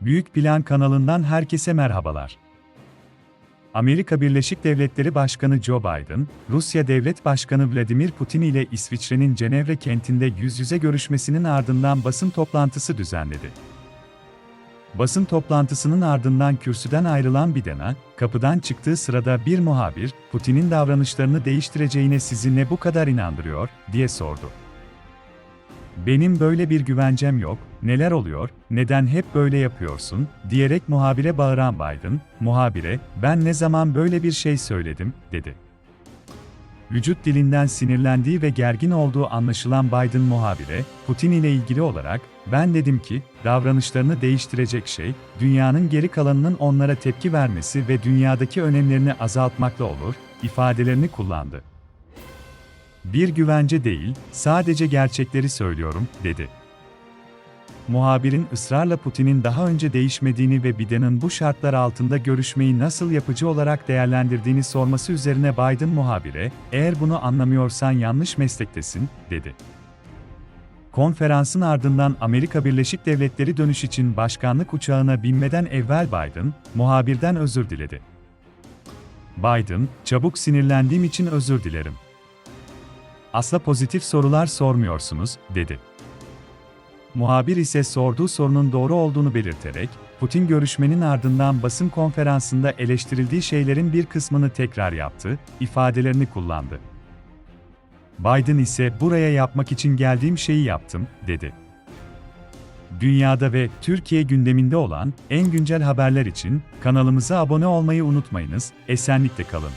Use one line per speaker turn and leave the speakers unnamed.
Büyük Plan kanalından herkese merhabalar. Amerika Birleşik Devletleri Başkanı Joe Biden, Rusya Devlet Başkanı Vladimir Putin ile İsviçre'nin Cenevre kentinde yüz yüze görüşmesinin ardından basın toplantısı düzenledi. Basın toplantısının ardından kürsüden ayrılan Biden'a, kapıdan çıktığı sırada bir muhabir, Putin'in davranışlarını değiştireceğine sizi ne bu kadar inandırıyor, diye sordu. Benim böyle bir güvencem yok, neler oluyor, neden hep böyle yapıyorsun, diyerek muhabire bağıran Biden, muhabire, ben ne zaman böyle bir şey söyledim, dedi. Vücut dilinden sinirlendiği ve gergin olduğu anlaşılan Biden muhabire, Putin ile ilgili olarak, ben dedim ki, davranışlarını değiştirecek şey, dünyanın geri kalanının onlara tepki vermesi ve dünyadaki önemlerini azaltmakla olur, ifadelerini kullandı. Bir güvence değil, sadece gerçekleri söylüyorum, dedi. Muhabirin ısrarla Putin'in daha önce değişmediğini ve Biden'ın bu şartlar altında görüşmeyi nasıl yapıcı olarak değerlendirdiğini sorması üzerine Biden muhabire, eğer bunu anlamıyorsan yanlış meslektesin, dedi. Konferansın ardından Amerika Birleşik Devletleri dönüş için başkanlık uçağına binmeden evvel Biden, muhabirden özür diledi. Biden, çabuk sinirlendiğim için özür dilerim. Asla pozitif sorular sormuyorsunuz, dedi. Muhabir ise sorduğu sorunun doğru olduğunu belirterek, Putin görüşmenin ardından basın konferansında eleştirildiği şeylerin bir kısmını tekrar yaptı, ifadelerini kullandı. Biden ise buraya yapmak için geldiğim şeyi yaptım, dedi. Dünyada ve Türkiye gündeminde olan en güncel haberler için kanalımıza abone olmayı unutmayınız, esenlikle kalın.